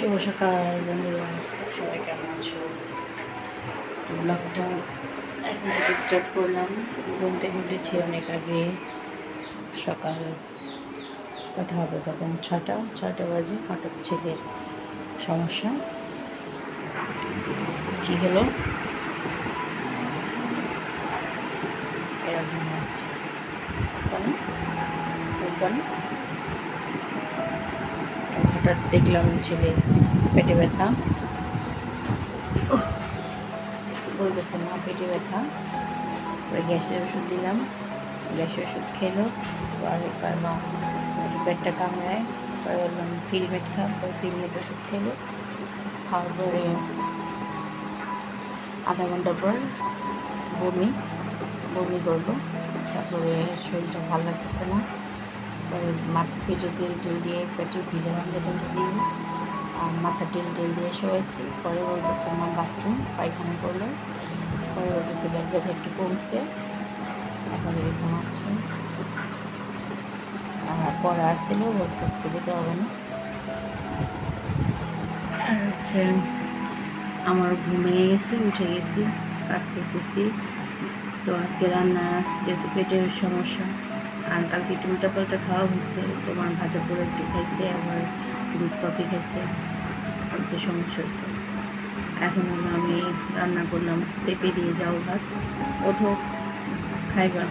শুভ সকাল, বন্ধুরা। সবাই কেমন আছো? ব্লগটা এখন থেকে স্টার্ট করলাম। ঘুম থেকে উঠেছি অনেক আগে। সকাল কটা হবে তখন ছটা ছটা বাজে, হঠাৎ ছেলের সমস্যা। কী হলো? এরকম হচ্ছে। হঠাৎ দেখলাম ছেলে পেটে ব্যথা। বলতেছে, মা, পেটে ব্যথা। গ্যাসের ওষুধ দিলাম। গ্যাসের ওষুধ খেলো। কয়, মা পেটটা কামড়ায়। পরে বললাম ফিলমেট খা। পরে ফিলমেট ওষুধ খেলো। খাওয়ার পরে আধা ঘণ্টা পর বমি বমি করব তারপরে শরীরটা ভালো লাগতেছে না। মাথা পেটে তেল টেল দিয়ে পেটে ভিজা ভাজা তেল দিয়ে আর মাথা তেল টেল দিয়ে শোয়াইছি। পরে বলতেছে আমার বাথরুম পায়খানা করল। পরে বলতেছে ব্যাট ব্যথা একটু কমছে। এখন এরকম হচ্ছে। পড়া আসছিল, বলছে আজকে দিতে হবে না। আর হচ্ছে আমার ঘুম ভেঙে গেছে, উঠে গেছি, কাজ করতেছি। তো আজকে রান্না যেহেতু পেটের সমস্যা। আর কালকে একটু উল্টা পাল্টা খাওয়া হয়েছে, তোমার ভাজা পোড়া একটু খাইছে, আবার দুধ কফি খাইছে। একটু সমস্যা হয়েছে এখন আমি রান্না করলাম পেঁপে দিয়ে যাও ভাত। ওঠো, খাইবা।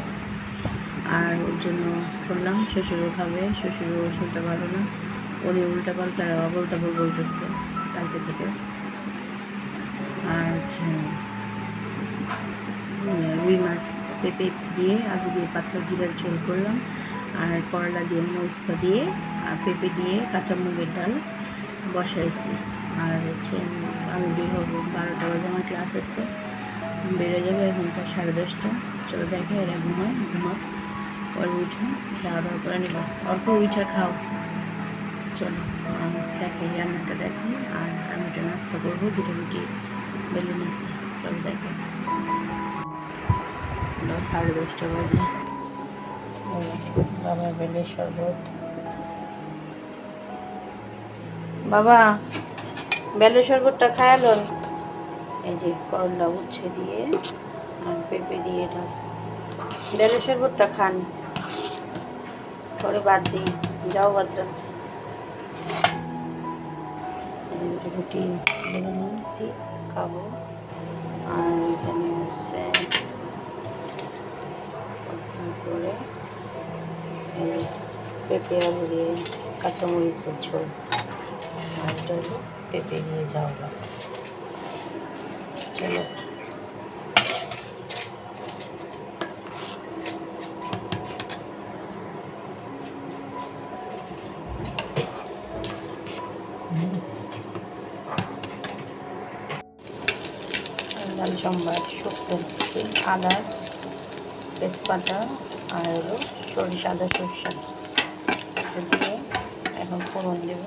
আর ওর জন্য করলাম শ্বশুরও খাবে শ্বশুরও শুনতে পারো না। ওরে উল্টা পাল্টা অবল তাবল বলতেছে কালকে থেকে। আর রুই মাছ পেঁপে দিয়ে আলু দিয়ে, পাতলা জিরার ঝোল করলাম। আর করলা দিয়ে মরিচটা দিয়ে, আর পেঁপে দিয়ে কাঁচা মুগের ডাল বসাইছি। আর হচ্ছে আমি বের হব বারোটা বাজে, আমার ক্লাস আছে। বেরো যাবে এখন তো সাড়ে দশটা। চলো দেখে এরা ঘুমায়, ঘুমাক, পরে উঠে খাওয়া দাওয়া করে নিব। অল্প উঠে খাও। চলো দেখে রান্নাটা দেখে আর আমি একটা নাস্তা করব, দুটো রুটি বেলে নিচ্ছি চলো দেখে। সাড়ে দশটা বাজে। বাবা বেলের শরবত। বাবা বেলের শরবতটা খায়ালন এই যে করলা উচ্ছে দিয়ে আর পেঁপে দিয়ে এটা। বেলের শরবতটা খান। পরে বাদ দিই। যাও বাদ রাখছি। রুটি নিয়েছি, খাব। আর এখানে হচ্ছে পছন্দ করে পেঁপে আলু কাঁচামরিচের ঝোল। আর এটা হলো পেঁপে দিয়ে যাওয়া চলো। সম্বার, শুক্তো, আদা, তেজপাতা আর হলো আদা সরিষা। এখন ফোড়ন দেবো।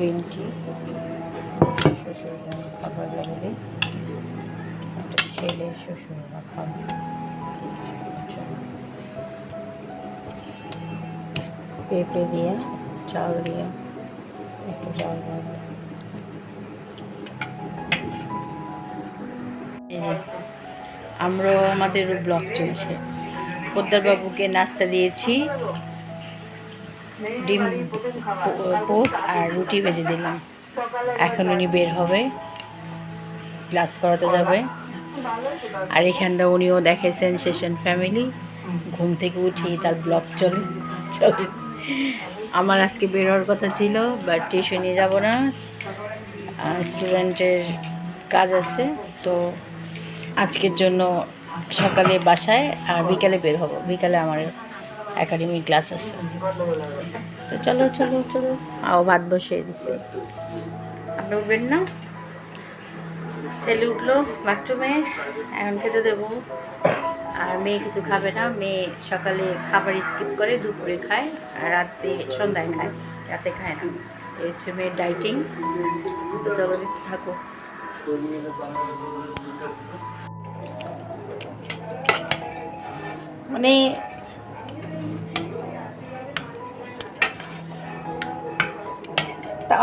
গ্রিন টি শ্বশুর খাবার দিই একটা ছেলে শ্বশুররা খাবে। পেঁপে দিয়ে, চাল দিয়ে, একটু চাল ভাত আমরাও আমাদের ব্লগ চলছে। পোদ্দার বাবুকে নাস্তা দিয়েছি। ডিম পোস আর রুটি ভেজে দিলাম। এখন উনি বের হবে। ক্লাস করাতে যাবে। আর এখানটা উনিও দেখে সেনসেশন ফ্যামিলি। ঘুম থেকে উঠি তার ব্লগ চলে। চলে। আমার আজকে বের হওয়ার কথা ছিল বাট টিউশনে যাব না। স্টুডেন্টের কাজ আছে, তো আজকের জন্য সকালে বাসায় আর বিকালে বের হব। বিকালে আমার একাডেমি ক্লাস আছে। তো চলো চলো চলো। আও ভাত বসিয়ে দিচ্ছি আপনি উঠবেন না? ছেলে উঠল বাথরুমে, এখন খেতে দেবো। আর মেয়ে কিছু খাবে না, মেয়ে সকালে খাবার স্কিপ করে, দুপুরে খায়, আর রাতে, সন্ধ্যায় খায়, রাতে খায় না। এই হচ্ছে মেয়ের ডাইটিং চলো, থাকো। মানে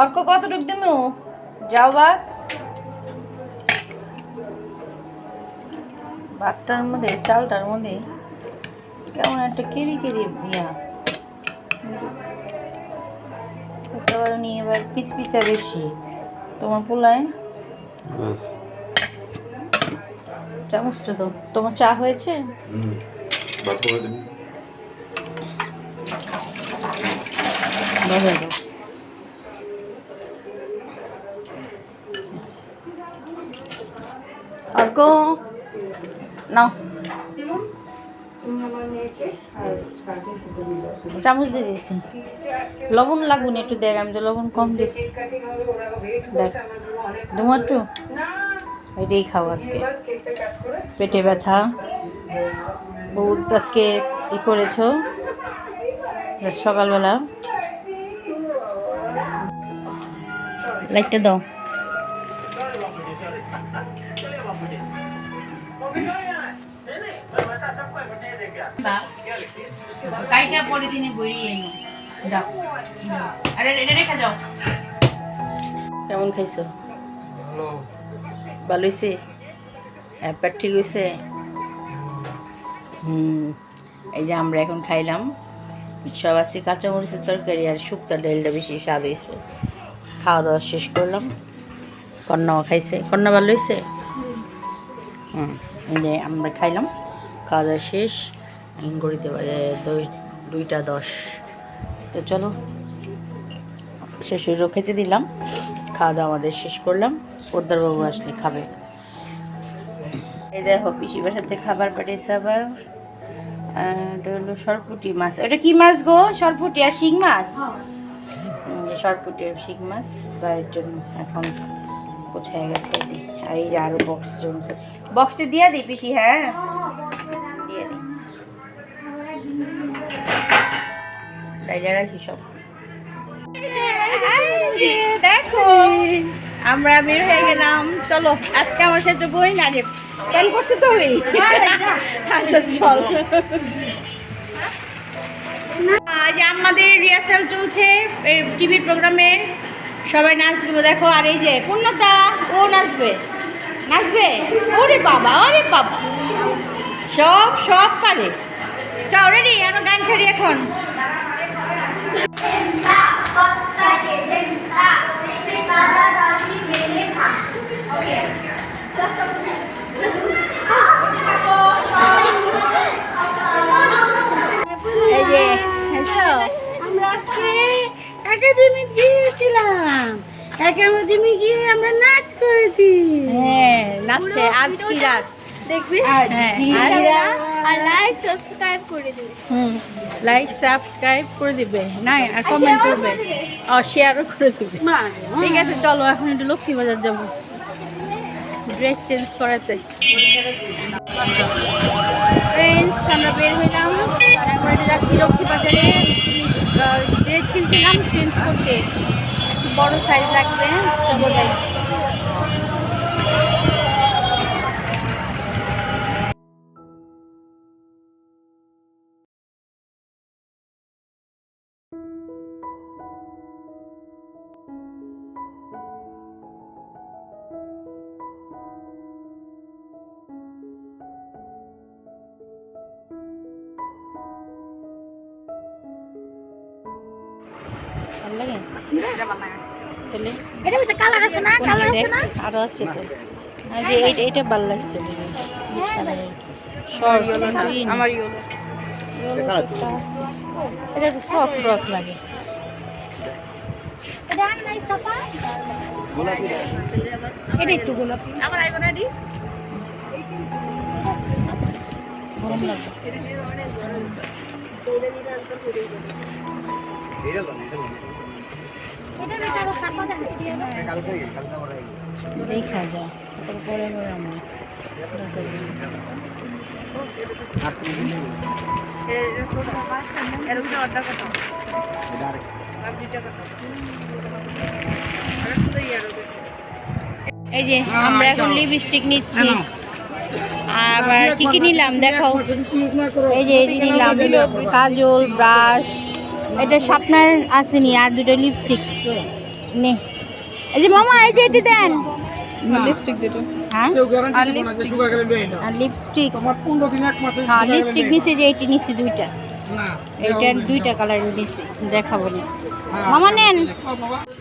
অর্ক কতটুক দেবো যাও বাদ। ভাতটার মধ্যে চালটার মধ্যে। কেমন একটা কেরি কেরি ইয়া এবার নিয়ে এবার পিচ পিচা বেশি। তোমার পোলায়? চামচটা তো তোমার চা হয়েছে? ভাত দাও অর্ক নাও। চামচ দিয়ে দিয়েছি। লবণ লাগুন একটু দেখ, আমি তো লবণ কম দিচ্ছি দেখ। একটু? এটাই খাও আজকে। পেটে ব্যথা। বহুত আজকে ই করেছ। সকালবেলা। লাইটটা দাও। কাইটা পরে দিনে বইরিয়ে এনো দাও। আরে এটা রেখে যাও কেমন খাইছো? হ্যালো ভালো হয়েছে পেট ঠিক হয়েছে হুম। এই যে আমরা এখন খাইলাম। সব আছে কাঁচামরিচের তরকারি আর শুক্তা ডালটা বেশি স্বাদ হয়েছে খাওয়া দাওয়া শেষ করলাম। কন্যাও খাইছে। কন্যা ভালো হয়েছে হুম এই যে আমরা খাইলাম। খাওয়া দাওয়া শেষ। এখন ঘড়িতে দুই দুইটা দশ। তো চলো শ্বশুরও খেতে দিলাম। খাওয়া দাওয়া আমাদের শেষ করলাম। পোদ্দারবাবু আসলে খাবে। এই দেখো পিসি বাসাতে খাবার পাঠিয়েছে আবার। এটা হলো সরপুটি মাছ। ওটা কি মাছ গো? সরপুটি আর শিং মাছ? এই সরপুটি আর শিং মাছ বাড়ির জন্য এখন কোথায় গেছে। আর এই যে আরও বক্স জমছে। বক্সটা দিয়ে দিই পিসি হ্যাঁ। ডাইলে রাখি সব দেখো, আমরা বের হয়ে গেলাম। চলো, আজকে আমার সাথে বই না রে, প্যান করছে তো ওই? আচ্ছা চল। আজ আমাদের রিহার্সাল চলছে টিভির প্রোগ্রামের সবাই নাচগুলো দেখো, আর এই যে পূর্ণতা, ও নাচবে। নাচবে? ওরে বাবা ওরে বাবা। সব সব পারে। চাও রেডি আনো গান ছাড়ি এখন এই যে হ্যালো আমরা আজকে একাডেমি গিয়েছিলাম। একাডেমি গিয়ে আমরা নাচ করেছি। হ্যাঁ নাচছে। আজ কি রাত? দেখবি? হ্যাঁ? আর লাইক সাবস্ক্রাইব করে দিবি। হুম লাইক সাবস্ক্রাইব করে দিবে। না আর কমেন্ট করবে। ও শেয়ারও করে দিবে। ঠিক আছে চলো এখন একটু লক্ষ্মী বাজার যাব। ড্রেস চেঞ্জ করাতে ফ্রেন্ডস আমরা বের হইলাম। তারপরে যাচ্ছি লক্ষ্মী বাজারে। ড্রেস কিনছিলাম চেঞ্জ করতে। একটু বড় সাইজ লাগবে চলো যাই। তাহলে? কালার আছে না? না? আরও তো। আর যে এইটা এইটা ভালো লাগছে। শর্ট আমার এটা একটু ফ্রক ফ্রক লাগে। এটা একটু গোলাপি। আমার আইবো না এটা দেখা যা তারপর পরে পরে আমরা এই যে আমরা এখন লিপস্টিক নিচ্ছি। আবার কি কি নিলাম দেখো এই যে নিলাম। কাজল ব্রাশ এটা শার্পনার আসেনি আর দুটো লিপস্টিক নে। এই যে মামা এই যে এটি দেন। লিপস্টিক দুটো হ্যাঁ? আর লিপস্টিক আর লিপস্টিক হ্যাঁ লিপস্টিক নিচে যে এটি নিচে দুইটা। এইটার দুইটা কালার নিচে দেখাবো না। মামা নেন।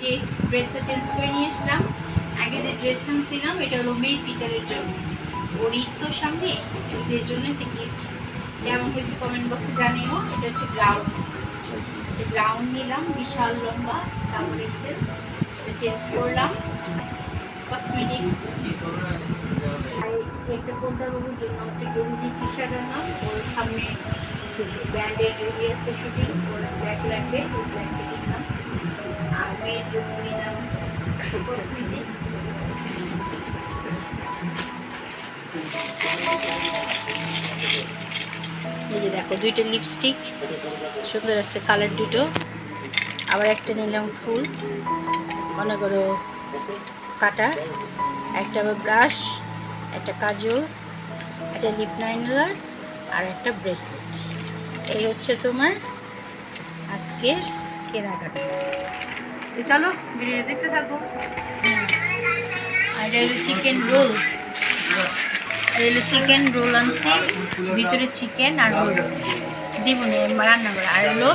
যে ড্রেসটা চেঞ্জ করে নিয়ে আসলাম আগে যে ড্রেসটা ছিলাম এটা হলো মেয়ে টিচারের জন্য। ওর ঈদ তো সামনে ঈদের জন্য একটা গিফট কেমন হয়েছে কমেন্ট বক্সে জানিও এটা হচ্ছে গ্রাউন্ড গ্রাউন্ড নিলাম, বিশাল লম্বা, তারপর এক্সেল এটা চেঞ্জ করলাম। কসমেটিক্স একটা কোনটা রুমের জন্য একটা গেঞ্জি টি শার্ট আনলাম ওর সামনে ব্যান্ডের রেডি আছে শুটিং ওর ব্যাগ লাগবে, ওই ব্যাগটা কিনলাম। আর মেয়ের জন্য নিলাম কসমেটিক্স এই দেখো, দুইটা লিপস্টিক সুন্দর আছে কালার দুটো। আবার একটা নিলাম ফুল, মনে করো কাটা, একটা আবার ব্রাশ একটা কাজল, একটা লিপ লাইনার আর একটা ব্রেসলেট এই হচ্ছে তোমার আজকের কেনাকাটা। চলো ভিডিও দেখতে থাকো। আর এটা হলো চিকেন রোল আর চিকেন রোল আনছি ভিতরে চিকেন আর রোল দিব না রান্না করা আর হলো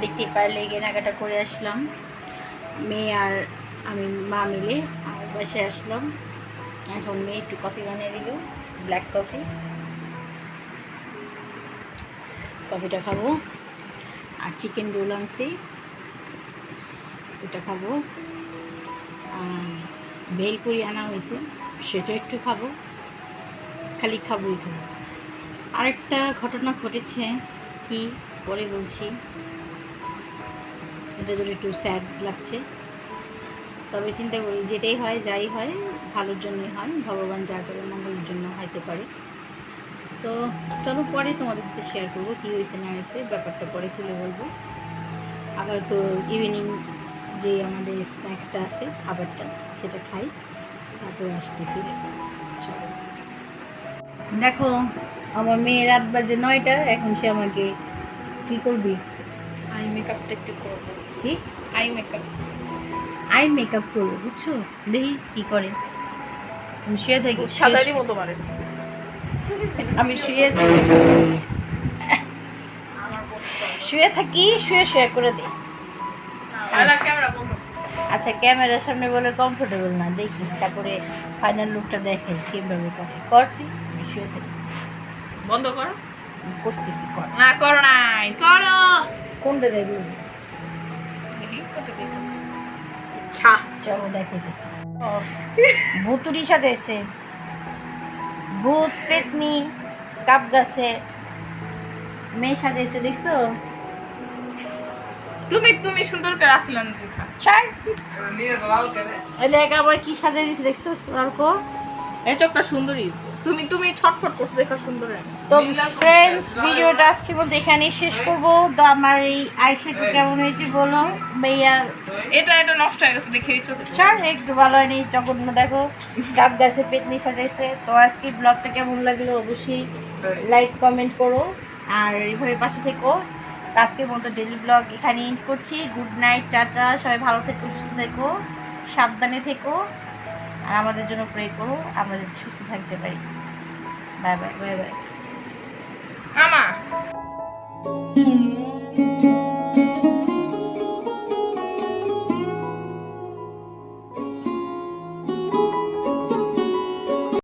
দেখতে পারলে কেনাকাটা করে আসলাম মেয়ে আর আমি মা মিলে আর বাসে আসলাম এখন মেয়ে একটু কফি বানিয়ে দিল ব্ল্যাক কফি কফিটা খাব আর চিকেন রোল আনছি ওটা খাব ভেলপুরি আনা হয়েছে, সেটা একটু খাব, খালি খাবোই খাব আরেকটা ঘটনা ঘটেছে কি পরে বলছি। এটা জন্য একটু স্যাড লাগছে। তবে চিন্তা করি যেটাই হয়, যাই হয়, ভালোর জন্যই হয়, ভগবান যা করে মঙ্গলের জন্য হইতে পারে তো চলো পরে তোমাদের সাথে শেয়ার করব কী হয়েছে না হয়েছে, ব্যাপারটা পরে খুলে বলব। আবার তো ইভিনিং যে আমাদের স্ন্যাক্সটা আছে খাবারটা সেটা খাই। তারপরে আসছি ফিরে। চলো। দেখো আমার মেয়ে রাত বাজে নয়টা এখন সে আমাকে কী করবি? আই মেকআপটা একটু করব। কি? Eye makeup. আই মেকআপ করব বুঝছ? দেখি কি করে। আমি শুয়ে থাকি শুয়ে- দিব তোমারে আমি শুয়ে শুয়ে থাকি শুয়ে শুয়ে করে দিই আচ্ছা ক্যামেরার সামনে বলে কমফোর্টেবল না দেখি তারপরে ফাইনাল লুকটা দেখে কীভাবে করে। করছি শুয়ে থাকি। বন্ধ করো। করছি তুই কর? না করো নাই করো। কোনটা দেখবি? ছা চলো দেখাইতেছি। ভুতুরি সাজাইছে ভূত পেতনি কাপ গাছে। মেয়ে সাজাইছে দেখছ? তুমি তুমি সুন্দর করে আসলেন দেখ আবার কি সাজাই দিছে দেখছ তর্ক এই চোখটা সুন্দরই তুমি তুমি ছটফট করছ দেখা সুন্দর তো ফ্রেন্ডস ভিডিওটা আজকে মধ্যে এখানেই শেষ করব। তো আমার এই আইশ্যাডো কেমন হয়েছে বলো? মেয়ার এটা এটা নষ্ট হয়ে গেছে দেখে এই চোখে। ছাড় একটু ভালো হয়নি জঘন্য দেখো গাব গাছে পেতনি সাজাইছে। তো আজকে ব্লগটা কেমন লাগল অবশ্যই লাইক কমেন্ট করো। আর এইভাবে পাশে থেকো। আজকের মতো ডেলি ব্লগ এখানে এন্ড করছি। গুড নাইট টাটা, সবাই ভালো থেকো, সুস্থ থেকো, সাবধানে থেকো, আর আমাদের জন্য প্রে করো, আমরা যাতে সুস্থ থাকতে পারি। Bye bye bye bye